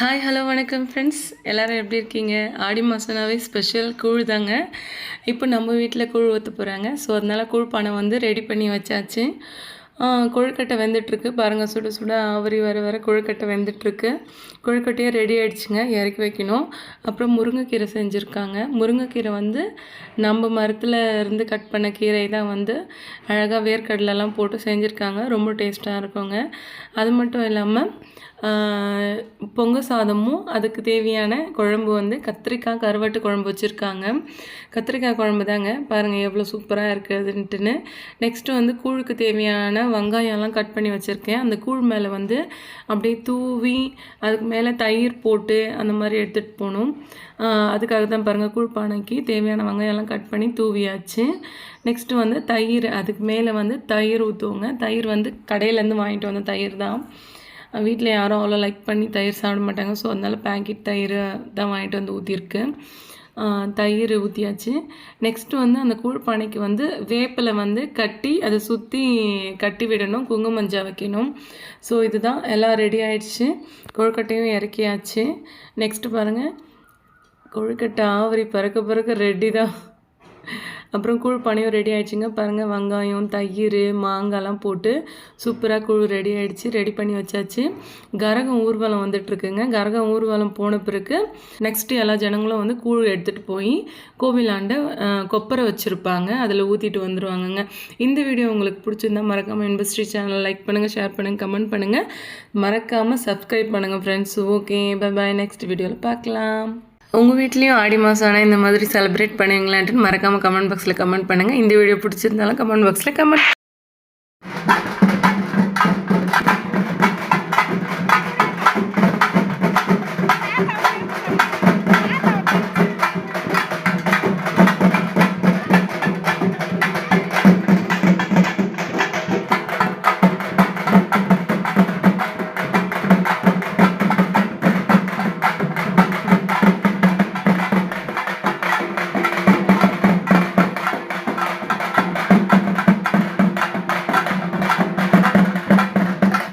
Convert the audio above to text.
Hi hello வணக்கம் friends எல்லோரும் எப்படி இருக்கீங்க? ஆடி மாதம்னாவே ஸ்பெஷல் கூழ் தாங்க. இப்போ நம்ம வீட்டில் கூழ் ஊற்ற போகிறாங்க ஸோ அதனால் கூழ் பானை வந்து ரெடி பண்ணி வச்சாச்சு. கொழுக்கட்டை வெந்துட்டுருக்கு. பாருங்கள் சுட சுட ஆவரி வர வர கொழுக்கட்டை வெந்துட்டுருக்கு. கொழுக்கட்டையே ரெடி ஆகிடுச்சுங்க இறக்கி வைக்கணும். அப்புறம் முருங்கைக்கீரை செஞ்சுருக்காங்க. முருங்கைக்கீரை வந்து நம்ம மரத்தில் இருந்து கட் பண்ண கீரை தான் வந்து அழகாக வேர்க்கடலெல்லாம் போட்டு செஞ்சுருக்காங்க. ரொம்ப டேஸ்ட்டாக இருக்குங்க. அது மட்டும் இல்லாமல் பொங்கல் பொங்க சாதமும் அதுக்கு தேவையான குழம்பு வந்து கத்திரிக்காய் கருவாட்டு குழம்பு வச்சுருக்காங்க. கத்திரிக்காய் குழம்பு தாங்க. பாருங்கள் எவ்வளோ சூப்பராக இருக்குதுன்ட்டுன்னு நெக்ஸ்ட்டு வந்து கூழுக்கு தேவையான வெங்காயம்லாம் கட் பண்ணி வச்சுருக்கேன். அந்த கூழ் மேலே வந்து அப்படியே தூவி அதுக்கு மேலே தயிர் போட்டு அந்த மாதிரி எடுத்துகிட்டு போகணும். அதுக்காக தான் பாருங்கள் கூழ் பானைக்கு தேவையான வெங்காயம்லாம் கட் பண்ணி தூவியாச்சு. நெக்ஸ்ட்டு வந்து தயிர் அதுக்கு மேலே வந்து தயிர் ஊற்றுவோங்க தயிர் வந்து கடையிலேருந்து வாங்கிட்டு வந்த தயிர் தான். வீட்டில் யாரும் அவ்வளோ லைக் பண்ணி தயிர் சாப்பிட மாட்டாங்க. ஸோ அதனால் பேக்கெட் தயிர் தான் வாங்கிட்டு வந்து ஊற்றிருக்கு தயிர் ஊற்றியாச்சு நெக்ஸ்ட்டு வந்து அந்த கூழ்பானைக்கு வந்து வேப்பிலை வந்து கட்டி அதை சுற்றி கட்டி விடணும் குங்குமஞ்சா வைக்கணும். ஸோ இதுதான் எல்லாம் ரெடி ஆயிடுச்சு. கொழுக்கட்டையும் இறக்கியாச்சு. நெக்ஸ்ட்டு பாருங்கள் கொழுக்கட்டை ஆவரி பறக்க பறக்க ரெடி தான். அப்புறம் கூழ் பானையும் ரெடி ஆயிடுச்சுங்க. பாருங்கள் வெங்காயம் தயிர் மாங்காய்லாம் போட்டு சூப்பராக கூழ் ரெடி ஆகிடுச்சு ரெடி பண்ணி வச்சாச்சு. கரகம் ஊர்வலம் வந்துட்டுருக்குங்க. கரகம் ஊர்வலம் போன பிறகு நெக்ஸ்ட்டு எல்லா ஜனங்களும் வந்து கூழ் எடுத்துகிட்டு போய் கோவிலாண்ட கொப்பரை வச்சுருப்பாங்க. அதில் ஊற்றிட்டு வந்துடுவாங்கங்க இந்த வீடியோ உங்களுக்கு பிடிச்சிருந்தா மறக்காமல் இன்பஸ்ட்ரி சேனலை லைக் பண்ணுங்கள் ஷேர் பண்ணுங்கள் கமெண்ட் பண்ணுங்கள் மறக்காமல் சப்ஸ்கிரைப் பண்ணுங்கள் friends okay bye bye next வீடியோவில் பார்க்கலாம் உங்கள் வீட்லேயும் ஆடி மாதம் ஆனால் இந்த மாதிரி செலிப்ரேட் பண்ணுவீங்களான்ட்டு மறக்காமல் கமெண்ட் பாக்ஸில் கமெண்ட் பண்ணுங்கள் இந்த வீடியோ பிடிச்சிருந்தாலும் கமெண்ட் பாக்ஸில் கமெண்ட்